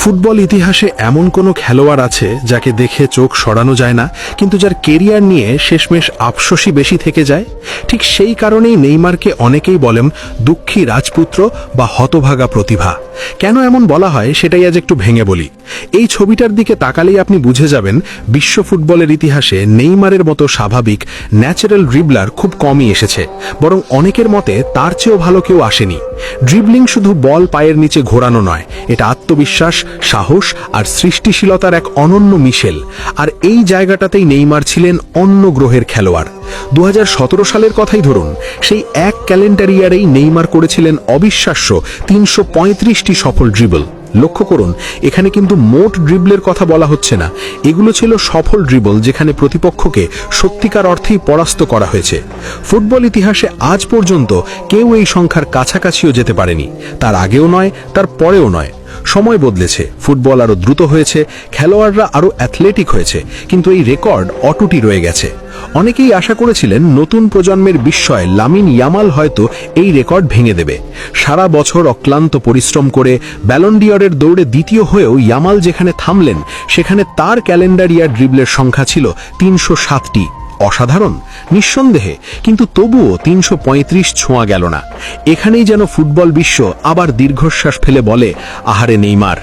Football ইতিহাসে এমন কোনো খেলোয়াড় আছে যাকে দেখে চোখ সরানো যায় না, কিন্তু যার কেরিয়ার নিয়ে শেষমেশ আফসোসই বেশি থেকে যায়? ঠিক সেই কারণেই নেইমারকে অনেকেই বলেন দুঃখী রাজপুত্র বা হতভাগা প্রতিভা। কেন এমন বলা হয় সেটাই আজ একটু ভেঙে বলি। এই ছবিটার দিকে তাকালেই আপনি বুঝে যাবেন, বিশ্ব ফুটবলের ইতিহাসে নেইমারের মতো স্বাভাবিক ন্যাচারাল ড্রিবলার খুব কমই এসেছে, বরং অনেকের মতে তার চেয়েও ভালো কেউ আসেনি। ড্রিবলিং শুধু বল পায়ের নিচে ঘোরানো নয়, এটা আত্মবিশ্বাস সাহস আর সৃষ্টিশীলতার এক অনন্য মিশেল। আর এই জায়গাটাতেই নেইমার ছিলেন অন্য গ্রহের খেলোয়াড়। দু হাজার সতেরো সালের কথাই ধরুন, সেই এক ক্যালেন্ডার ইয়ারেই নেইমার করেছিলেন অবিশ্বাস্য তিনশো সফল ড্রিবল। লক্ষ্য করুন, এখানে কিন্তু মোট ড্রিবলের কথা বলা হচ্ছে না। এগুলো ছিল সফল ড্রিবল যেখানে প্রতিপক্ষকে সত্যিকার অর্থেই পরাস্ত করা হয়েছে। ফুটবল ইতিহাসে আজ পর্যন্ত কেউ এই সংখ্যার কাছাকাছিও যেতে পারেনি। তার আগেও নয়, তার পরেও নয়। সময় বদলেছে। ফুটবল আরও দ্রুত হয়েছে, খেলোয়াড়রা আরও অ্যাথলেটিক হয়েছে, কিন্তু এই রেকর্ড অটুটি রয়ে গেছে। অনেকেই আশা করেছিলেন নতুন প্রজন্মের বিস্ময় লামিন ইয়ামাল হয়তো এই রেকর্ড ভেঙে দেবে। সারা বছর অক্লান্ত পরিশ্রম করে ব্যালন্ডিয়রের দৌড়ে দ্বিতীয় হয়েও ইয়ামাল যেখানে থামলেন, সেখানে তার ক্যালেন্ডার ইয়ার ড্রিবলের সংখ্যা ছিল তিনশো সাতটি। অসাধারণ, নিঃসন্দেহে, কিন্তু তবুও তিনশো পঁয়ত্রিশ ছোঁয়া গেল না। এখানেই যেন ফুটবল বিশ্ব আবার দীর্ঘশ্বাস ফেলে বলে, আহারে নেইমার।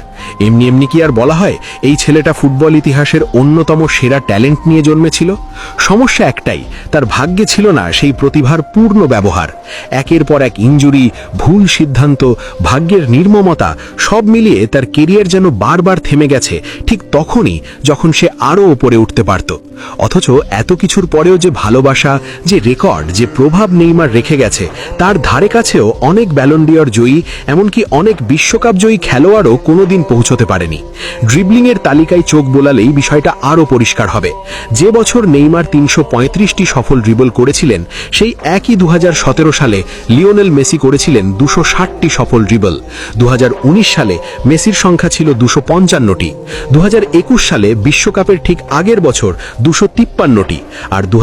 এমনি এমনি কি আর বলা হয়, এই ছেলেটা ফুটবল ইতিহাসের অন্যতম সেরা ট্যালেন্ট নিয়ে জন্মেছিল? সমস্যা একটাই, তার ভাগ্যে ছিল না সেই প্রতিভার পূর্ণ ব্যবহার। একের পর এক ইঞ্জুরি, ভুল সিদ্ধান্ত, ভাগ্যের নির্মমতা, সব মিলিয়ে তার কেরিয়ার যেন বারবার থেমে গেছে, ঠিক তখনই যখন সে আরও ওপরে উঠতে পারত। অথচ এত কিছুর পরেও যে ভালোবাসা, যে রেকর্ড, যে প্রভাব নেইমার রেখে গেছে, তার ধারে কাছেও অনেক ব্যালন্ডিয়র জয়ী, এমনকি অনেক বিশ্বকাপ জয়ী খেলোয়াড়ও কোনোদিন পৌঁছতে পারেনি। ড্রিবলিংয়ের তালিকায় চোখ বোলালেই বিষয়টা আরও পরিষ্কার হবে। যে বছর নেইমার তিনশো পঁয়ত্রিশটি সফল ড্রিবল করেছিলেন, সেই একই দু হাজার সতেরো সালে লিওনেল মেসি করেছিলেন দুশো ষাটটি সফল ড্রিবল দু সালে মেসির সংখ্যা ছিল দুশো পঞ্চান্নটি। দু সালে বিশ্বকাপের ঠিক আগের বছর দুশো তিপ্পান্নটি আর দু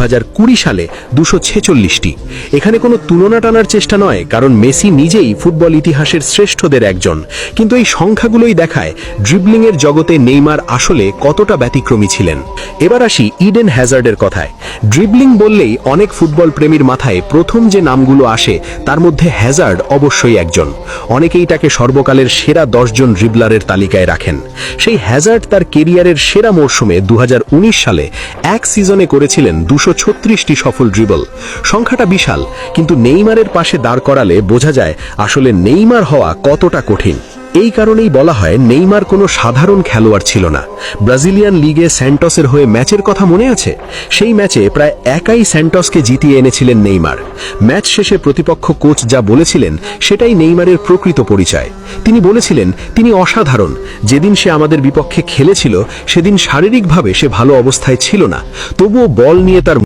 সালে দুশো ছেচল্লিশটি। এখানে কোনো তুলনা টানার চেষ্টা নয়, কারণ মেসি নিজেই ফুটবল ইতিহাসের শ্রেষ্ঠদের একজন। কিন্তু এই সংখ্যাগুলোই দেখায় ড্রিবলিংয়ের জগতে নেইমার আসলে কতটা ব্যতিক্রমী ছিলেন। এবার আসি ইডেন হ্যাজার্ডের কথায়। ড্রিবলিং বললেই অনেক ফুটবল প্রেমীর মাথায় প্রথম যে নামগুলো আসে, তার মধ্যে হ্যাজার্ড অবশ্যই একজন। অনেকেই তাকে সর্বকালের সেরা দশজন ড্রিবলারের তালিকায় রাখেন। সেই হ্যাজার্ড তার কেরিয়ারের সেরা মরশুমে দু হাজার উনিশ সালে এক সিজনে করেছিলেন দুশো ছত্রিশটি সফল ড্রিবল। সংখ্যাটা বিশাল, কিন্তু নেইমারের পাশে দাঁড় করালে বোঝা যায় আসলে নেইমার হওয়া কতটা কঠিন। এই কারণেই বলা হয় নেইমার কোনো সাধারণ খেলোয়াড় ছিল না। ব্রাজিলিয়ান লিগে স্যান্টসের হয়ে ম্যাচের কথা মনে আছে? সেই ম্যাচে প্রায় একাই স্যান্টসকে জিতিয়ে এনেছিলেন নেইমার। ম্যাচ শেষে প্রতিপক্ষ কোচ যা বলেছিলেন, সেটাই নেইমারের প্রকৃত পরিচয়। তিনি বলেছিলেন, তিনি অসাধারণ। যেদিন সে আমাদের বিপক্ষে খেলেছিল, সেদিন শারীরিকভাবে সে ভালো অবস্থায় ছিল না। তবুও বল নিয়ে তার